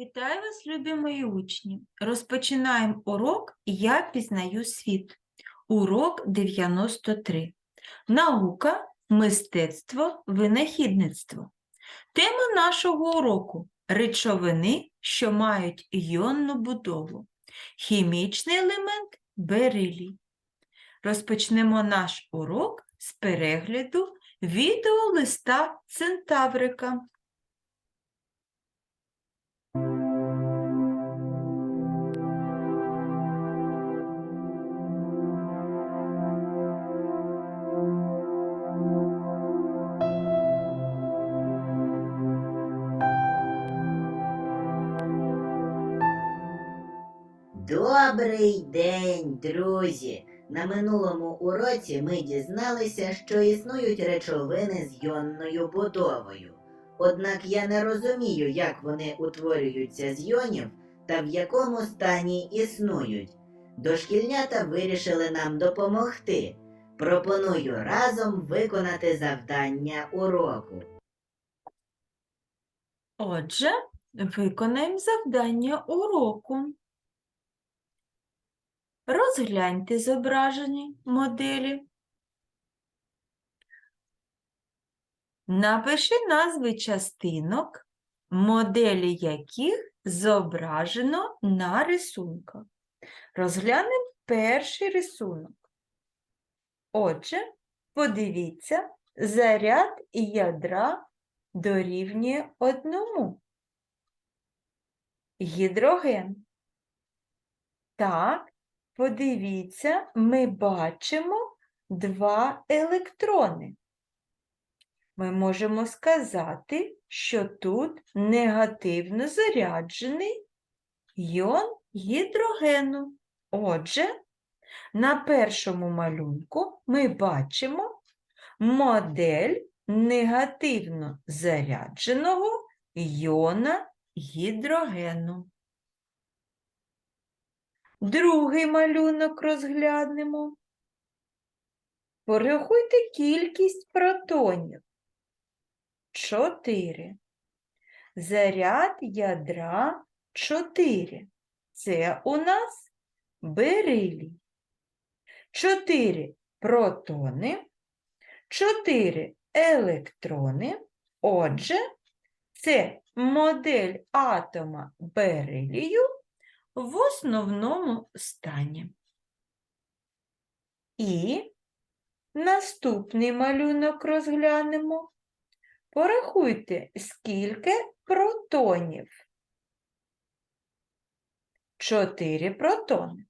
Вітаю вас, любі мої учні! Розпочинаємо урок «Я пізнаю світ». Урок 93. Наука, мистецтво, винахідництво. Тема нашого уроку – речовини, що мають іонну будову. Хімічний елемент – берилій. Розпочнемо наш урок з перегляду відеолиста Центаврика. Добрий день, друзі! На минулому уроці ми дізналися, що існують речовини з йонною будовою. Однак я не розумію, як вони утворюються з йонів та в якому стані існують. Дошкільнята вирішили нам допомогти. Пропоную разом виконати завдання уроку. Отже, виконаємо завдання уроку. Розгляньте зображені моделі. Напиши назви частинок, моделі яких зображено на рисунках. Розглянемо перший рисунок. Отже, подивіться, заряд ядра дорівнює одному. Гідроген. Так, подивіться, ми бачимо два електрони. Ми можемо сказати, що тут негативно заряджений йон гідрогену. Отже, на першому малюнку ми бачимо модель негативно зарядженого йона гідрогену. Другий малюнок розглянемо. Порахуйте кількість протонів. Чотири. Заряд ядра 4. Це у нас берилій. 4 протони, 4 електрони. Отже, це модель атома берилію в основному стані. І наступний малюнок розглянемо. Порахуйте, скільки протонів. Чотири протони.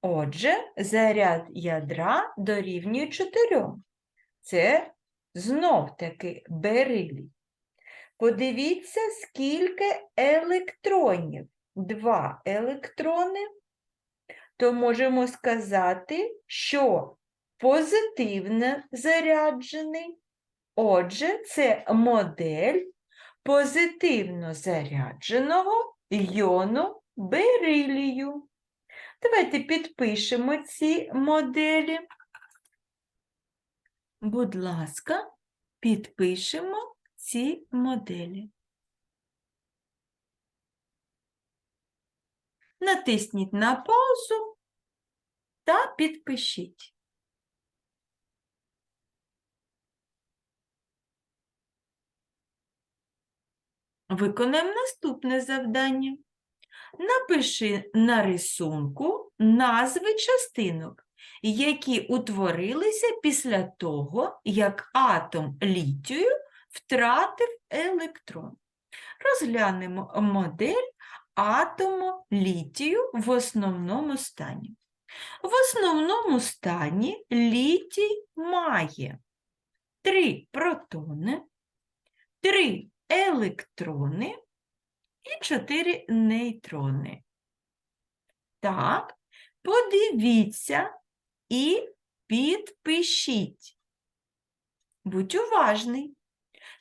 Отже, заряд ядра дорівнює 4. Це знов-таки берилій. Подивіться, скільки електронів. Два електрони. То можемо сказати, що позитивно заряджений. Отже, це модель позитивно зарядженого йону берилію. Давайте підпишемо ці моделі. Будь ласка, підпишемо ці моделі. Натисніть на паузу та підпишіть. Виконаємо наступне завдання. Напиши на рисунку назви частинок, які утворилися після того, як атом літію втратив електрон. Розглянемо модель атому літію в основному стані. В основному стані літій має 3 протони, 3 електрони і 4 нейтрони. Так, подивіться і підпишіть. Будь уважний.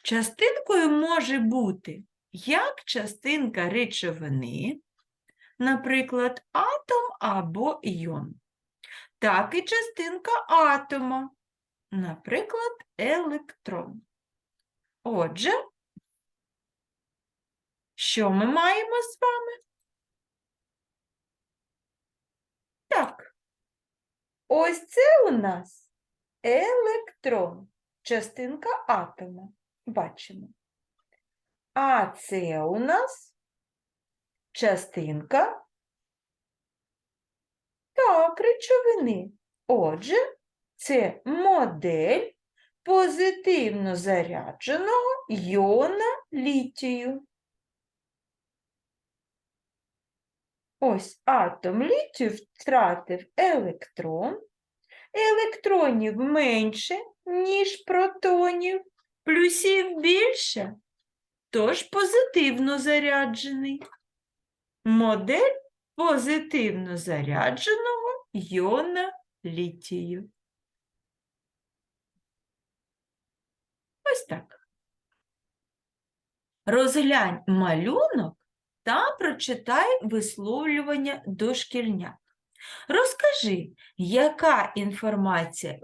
Частинкою може бути як частинка речовини, наприклад, атом або іон, так і частинка атома, наприклад, електрон. Отже, Що ми маємо з вами? Так. Ось це у нас електрон, частинка атома. Бачимо. А це у нас частинка так, речовини. Отже, це модель позитивно зарядженого йона літію. Ось атом літію втратив електрон. Електронів менше, ніж протонів, плюсів більше, тож позитивно заряджений. Модель позитивно зарядженого йона літію. Ось так. Розглянь малюнок та прочитай висловлювання дошкільнят. Розкажи, яка інформація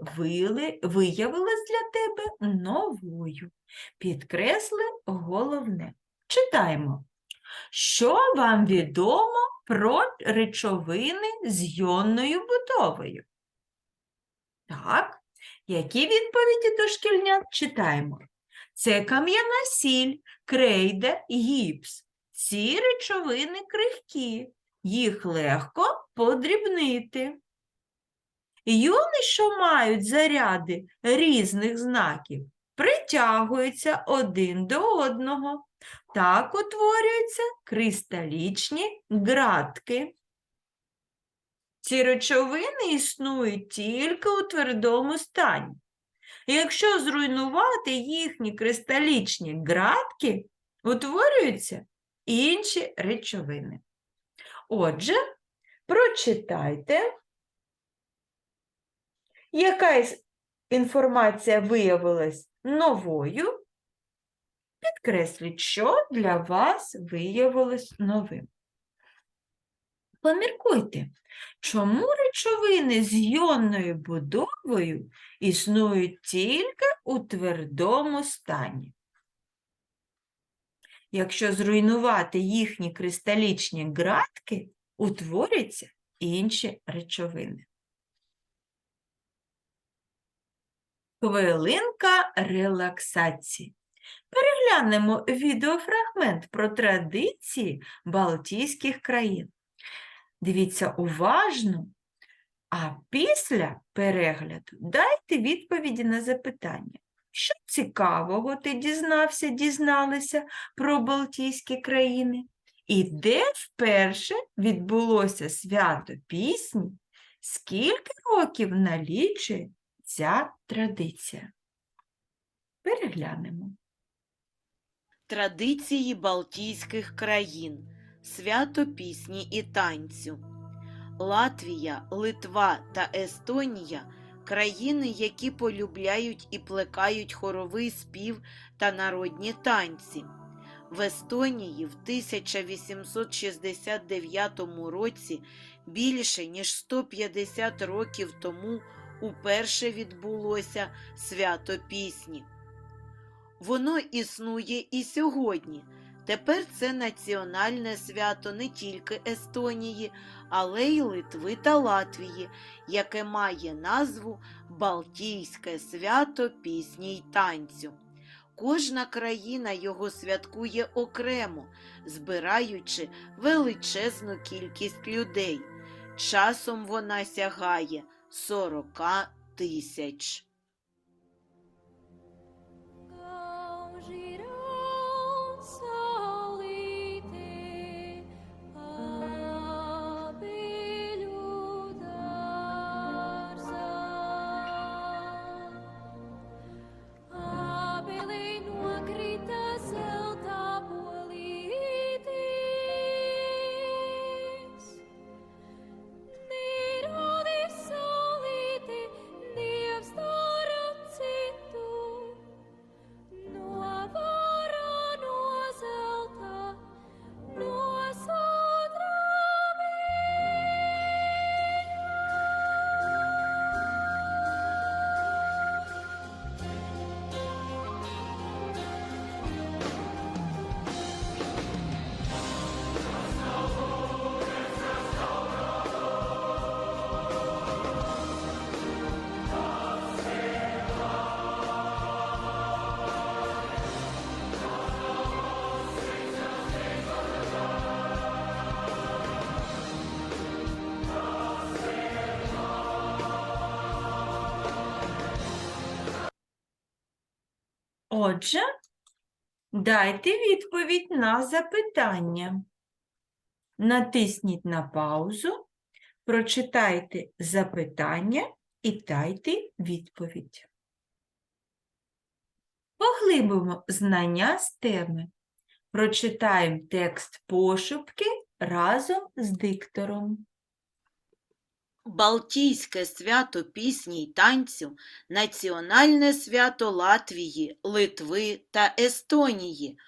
виявилась для тебе новою. Підкресли головне. Читаємо. Що вам відомо про речовини з йонною будовою? Так, які відповіді до шкільнят читаємо? Це кам'яна сіль, крейда, гіпс. Ці речовини крихкі, їх легко подрібнити. Йони, що мають заряди різних знаків, притягуються один до одного. Так утворюються кристалічні ґратки. Ці речовини існують тільки у твердому стані. Якщо зруйнувати їхні кристалічні ґратки, утворюються інші речовини. Отже, прочитайте, яка інформація виявилась новою, підкресліть, що для вас виявилось новим. Поміркуйте, чому речовини з йонною будовою існують тільки у твердому стані? Якщо зруйнувати їхні кристалічні ґратки, утворяться інші речовини. Хвилинка релаксації. Переглянемо відеофрагмент про традиції Балтійських країн. Дивіться уважно, а після перегляду дайте відповіді на запитання. Що цікавого ти дізнався, дізналися про Балтійські країни? І де вперше відбулося свято пісні? Скільки років налічує ця традиція? Переглянемо. Традиції Балтійських країн, свято пісні і танцю. Латвія, Литва та Естонія країни, які полюбляють і плекають хоровий спів та народні танці. В Естонії в 1869 році більше ніж 150 років тому уперше відбулося свято пісні. Воно існує і сьогодні. Тепер це національне свято не тільки Естонії, але й Литви та Латвії, яке має назву Балтійське свято пісні й танцю. Кожна країна його святкує окремо, збираючи величезну кількість людей. Часом вона сягає 40 тисяч. Отже, дайте відповідь на запитання. Натисніть на паузу, прочитайте запитання і дайте відповідь. Поглибимо знання з теми. Прочитаємо текст пошепки разом з диктором. Балтійське свято пісні й танцю – національне свято Латвії, Литви та Естонії.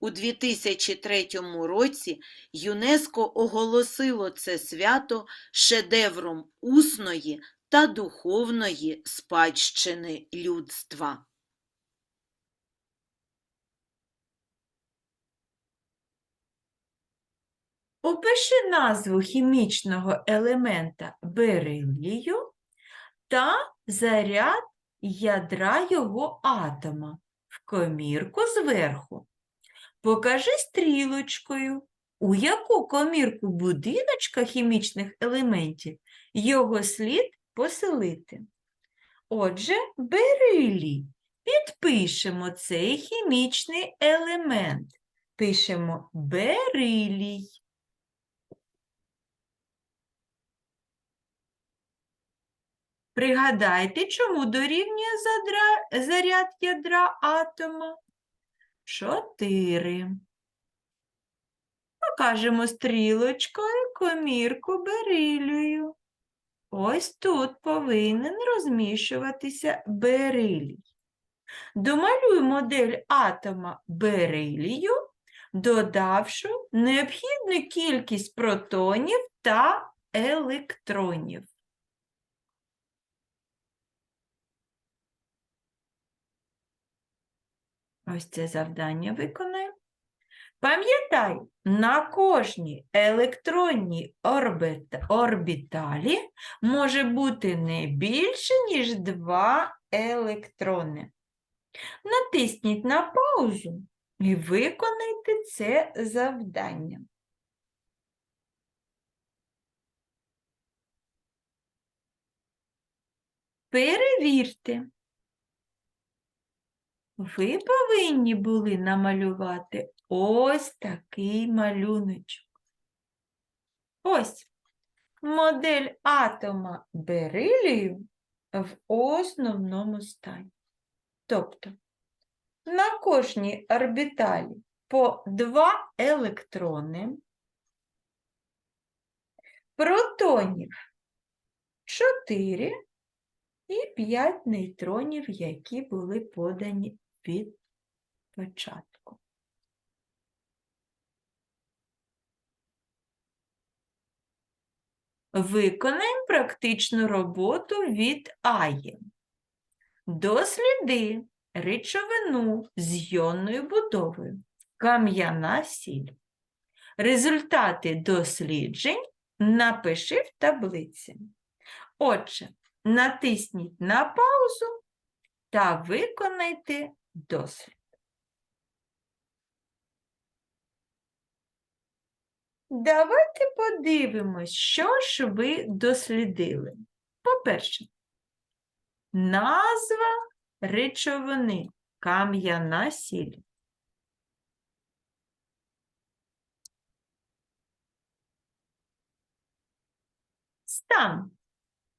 У 2003 році ЮНЕСКО оголосило це свято шедевром усної та духовної спадщини людства. Опиши назву хімічного елемента берилію та заряд ядра його атома в комірку зверху. Покажи стрілочкою, у яку комірку будиночка хімічних елементів його слід поселити. Отже, берилій. Підпишемо цей хімічний елемент. Пишемо берилій. Пригадайте, чому дорівнює заряд ядра атома? 4. Покажемо стрілочкою комірку берилію. Ось тут повинен розміщуватися берилій. Домалюй модель атома берилію, додавши необхідну кількість протонів та електронів. Ось це завдання виконаємо. Пам'ятай, на кожній електронній орбит- орбіталі може бути не більше, ніж два електрони. Натисніть на паузу і виконайте це завдання. Перевірте. Ви повинні були намалювати ось такий малюночок. Ось модель атома берилію в основному стані. Тобто на кожній орбіталі по два електрони, протонів 4 і 5 нейтронів, які були подані від початку. Виконаємо практичну роботу від Аї. Досліди речовину з йонною будовою. Кам'яна сіль. Результати досліджень напиши в таблиці. Отже, натисніть на паузу та виконайте дослід. Давайте подивимось, що ж ви дослідили. По-перше, назва речовини кам'яна сіль. Стан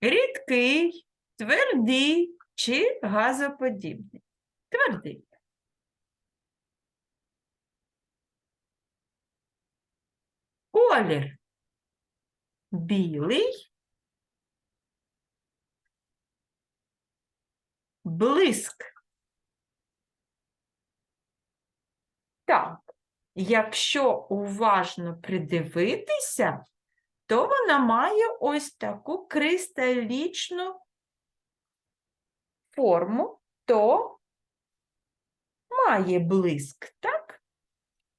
рідкий, твердий чи газоподібний. Твердий. Колір білий, блиск. Так, якщо уважно придивитися, то вона має ось таку кристалічну форму, то має блиск, так?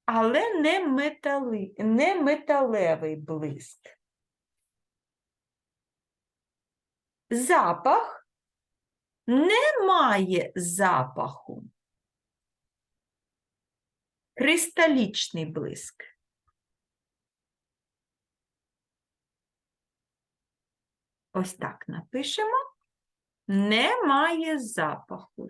Але не, метали, не металевий блиск. Запах не має запаху. Кристалічний блиск. Ось так напишемо не має запаху.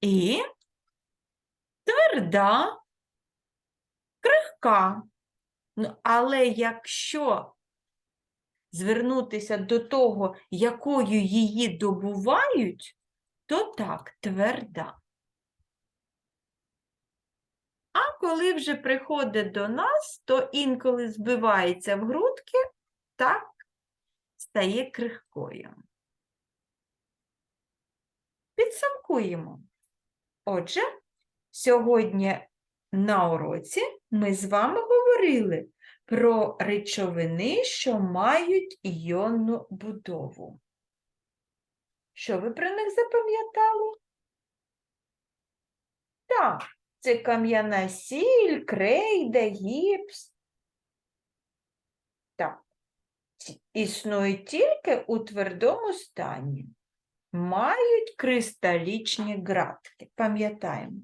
І тверда, крихка. Ну, але якщо звернутися до того, якою її добувають, то так, тверда. Коли вже приходить до нас, то інколи збивається в грудки, так стає крихкою. Підсумкуємо. Отже, сьогодні на уроці ми з вами говорили про речовини, що мають іонну будову. Що ви про них запам'ятали? Так, це кам'яна сіль, крейда, гіпс. Так, існують тільки у твердому стані. Мають кристалічні ґратки, пам'ятаємо.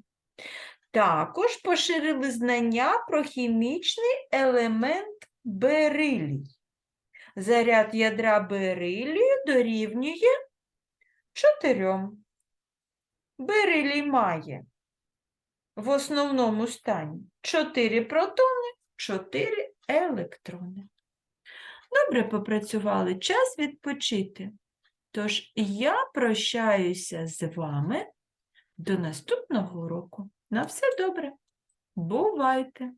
Також поширили знання про хімічний елемент берилій. Заряд ядра берилію дорівнює чотирьом. Берилій має в основному стані 4 протони, 4 електрони. Добре попрацювали, час відпочити. Тож я прощаюся з вами до наступного уроку. На все добре. Бувайте!